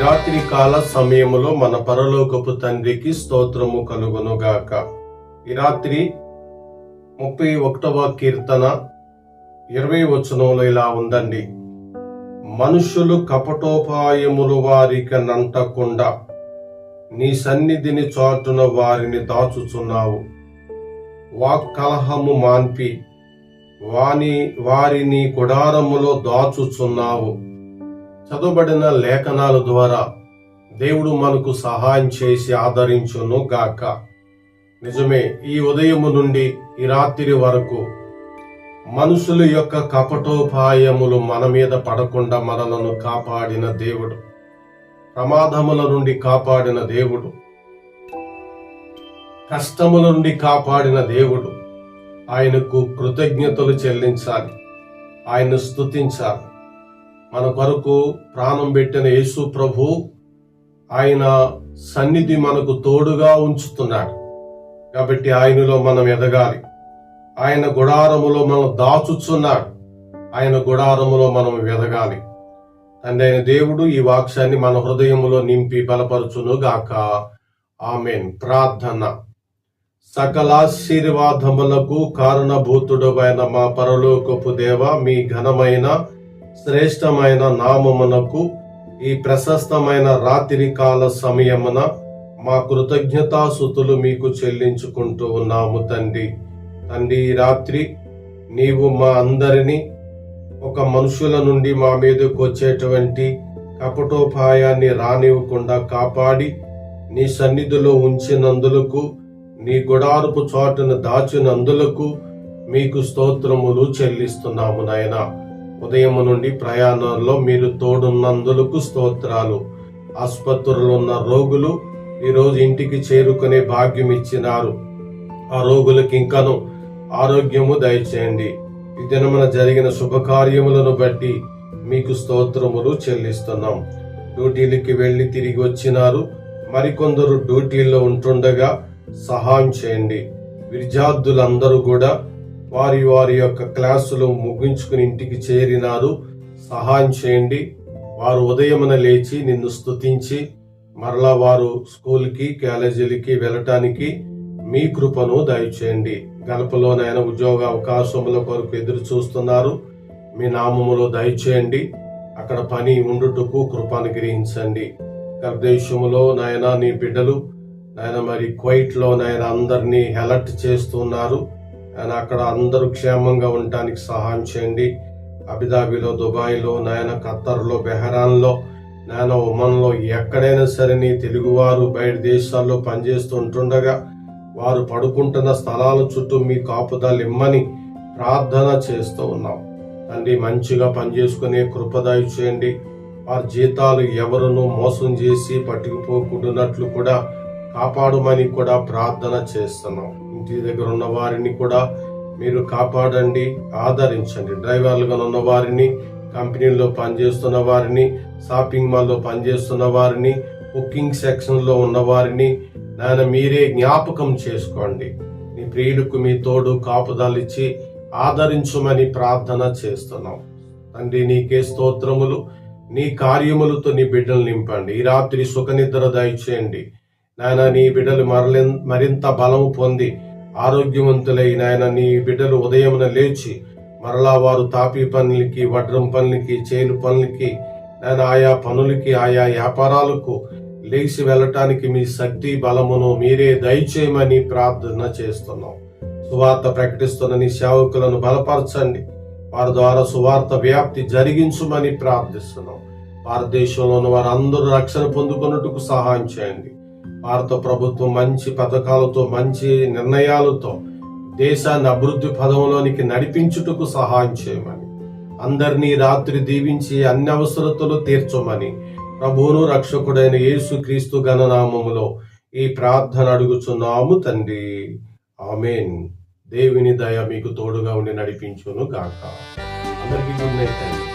రాత్రి కాల సమయములో మన పరలోకపు తండ్రికి స్తోత్రము కలుగునుగాక. ఈ రాత్రి ముప్పై ఒకటవ కీర్తన ఇరవై వచనంలో ఇలా ఉందండి. మనుషులు కపటోపాయములు వారికి నంటకుండా నీ సన్నిధిని చాటున వారిని దాచుచున్నావు. వాక్కలహము మాన్పి వాని వారిని గుడారములో దాచుచున్నావు. చదవబడిన లేఖనాల ద్వారా దేవుడు మనకు సహాయం చేసి ఆదరించును గాక. నిజమే ఈ ఉదయము నుండి ఈ రాత్రి వరకు మనుషుల యొక్క కపటోపాయములు మన మీద పడకుండా మనలను కాపాడిన దేవుడు. ప్రమాదముల నుండి కాపాడిన దేవుడు. కష్టముల నుండి కాపాడిన దేవుడు. ఆయనకు కృతజ్ఞతలు చెల్లించాలి. ఆయన స్తుతించాలి. మన కొరకు ప్రాణం పెట్టిన యేసు ప్రభు ఆయన సన్నిధి మనకు తోడుగా ఉంచుతున్నాడు. కాబట్టి ఆయనలో మనం ఎదగాలి. ఆయన గుడారములో మనం దాచుచున్నాడు. ఆయన గుడారములో మనం ఎదగాలి తండ్రి అయిన దేవుడు ఈ వాక్యాన్ని మన హృదయములో నింపి బలపరచునుగాక. ఆమెన్. ప్రార్థన. సకలాశీర్వాదములకు కారణభూతుడమైన మా పరలోకపు దేవ మీ ఘనమైన శ్రేష్టమైన నామమునకు ఈ ప్రశస్తమైన రాత్రి కాల సమయమున మా కృతజ్ఞతాసుతులు మీకు చెల్లించుకుంటూ ఉన్నాము తండ్రి. తండ్రి ఈ రాత్రి నీవు మా అందరినీ ఒక మనుషుల నుండి మా మీదకు వచ్చేటువంటి కపటోపాయాన్ని రానివ్వకుండా కాపాడి నీ సన్నిధిలో ఉంచినందులకు నీ గుడారపు చోటును దాచినందులకు మీకు స్తోత్రములు చెల్లిస్తున్నాము నాయనా. ఉదయం నుండి ప్రయాణంలో మీరు తోడున్నందులకు స్తోత్రాలు. ఆసుపత్రులు ఉన్న రోగులు ఈరోజు ఇంటికి చేరుకునే భాగ్యం ఇచ్చినారు. ఆ రోగులకు ఇంకను ఆరోగ్యము దయచేయండి. ఈ దినమున జరిగిన శుభకార్యములను బట్టి మీకు స్తోత్రములు చెల్లిస్తున్నాం. డ్యూటీలకి వెళ్ళి తిరిగి వచ్చినారు. మరికొందరు డ్యూటీల్లో ఉంటుండగా సహాయం చేయండి. విద్యార్థులందరూ కూడా వారి వారి యొక్క క్లాసులు ముగించుకుని ఇంటికి చేరినారు. సహాయం చేయండి. వారు ఉదయమున లేచి నిన్ను స్తుతించి మరలా వారు స్కూల్కి కాలేజీలకి వెళ్ళటానికి మీ కృపను దయచేయండి. గల్పలోనైనా ఉద్యోగ అవకాశముల కొరకు ఎదురు చూస్తున్నారు. మీ నామములో దయచేయండి. అక్కడ పని ఉండుటకు కృప గ్రహించండి దేశములో నాయన నీ బిడ్డలు నాయన మరి క్వైట్లో నాయన అందరినీ అలర్ట్ చేస్తున్నారు. ఆయన అక్కడ అందరూ క్షేమంగా ఉండటానికి సహాయం చేయండి. అబుదాబిలో దుబాయ్లో నాయన ఖత్తర్లో బెహరాన్లో నాయన ఒమన్లో ఎక్కడైనా సరే నీ తెలుగువారు బయట దేశాల్లో పనిచేస్తూ ఉంటుండగా వారు పడుకుంటున్న స్థలాల చుట్టూ మీ కాపుదలు ఇమ్మని ప్రార్థన చేస్తూ ఉన్నాం. తండ్రి మంచిగా పనిచేసుకునే కృపదాయ చేయండి. వారి జీతాలు ఎవరునూ మోసం చేసి పట్టుకుపోకుండానట్లు కూడా కాపాడమని కూడా ప్రార్థన చేస్తున్నాం. ఇంటి దగ్గర ఉన్న వారిని కూడా మీరు కాపాడండి ఆదరించండి. డ్రైవర్లుగా ఉన్న వారిని కంపెనీల్లో పనిచేస్తున్న వారిని షాపింగ్ మాల్లో పనిచేస్తున్న వారిని కుకింగ్ సెక్షన్లో ఉన్న వారిని నాయన మీరే జ్ఞాపకం చేసుకోండి. మీ ప్రియులకు మీ తోడు కాపుదలిచ్చి ఆదరించమని ప్రార్థన చేస్తున్నాం. తండ్రి నీకే స్తోత్రములు నీ కార్యములతో నీ బిడ్డలు నింపండి. ఈ రాత్రి సుఖనిద్ర దయచేయండి. నాయన నీ బిడ్డలు మరలి మరింత బలము పొంది ఆరోగ్యవంతులై నాయన నీ బిడ్డలు ఉదయమున లేచి మరలా వారు తాపీ పనులకి వడ్రం పనులకి చేను పనులకి నాయన ఆయా పనులకి ఆయా వ్యాపారాలకు లేచి వెళ్ళటానికి మీ శక్తి బలమును మీరే దయచేయమని ప్రార్థన చేస్తున్నాం. సువార్త ప్రకటిస్తున్న నీ సేవకులను బలపరచండి. వారి ద్వారా సువార్త వ్యాప్తి జరిగించుమని ప్రార్థిస్తున్నాం. భారతదేశంలోని వారందరూ రక్షణ పొందుకున్నట్టుకు సహాయం చేయండి. భారత ప్రభుత్వం మంచి పథకాలతో మంచి నిర్ణయాలతో దేశాన్ని అభివృద్ధి పదంలోనికి నడిపించుటకు సహాయం చేయమని అందరినీ రాత్రి దీవించి అన్ని అవసరతలు తీర్చమని ప్రభువును రక్షకుడైన యేసు క్రీస్తు గణనామములో ఈ ప్రార్థన అడుగుచున్నాము తండ్రి. ఆమెన్. దేవుని దయ మీకు తోడుగా ఉండి నడిపించును గాక. అందరికీ గుడ్ నైట్ తండ్రి.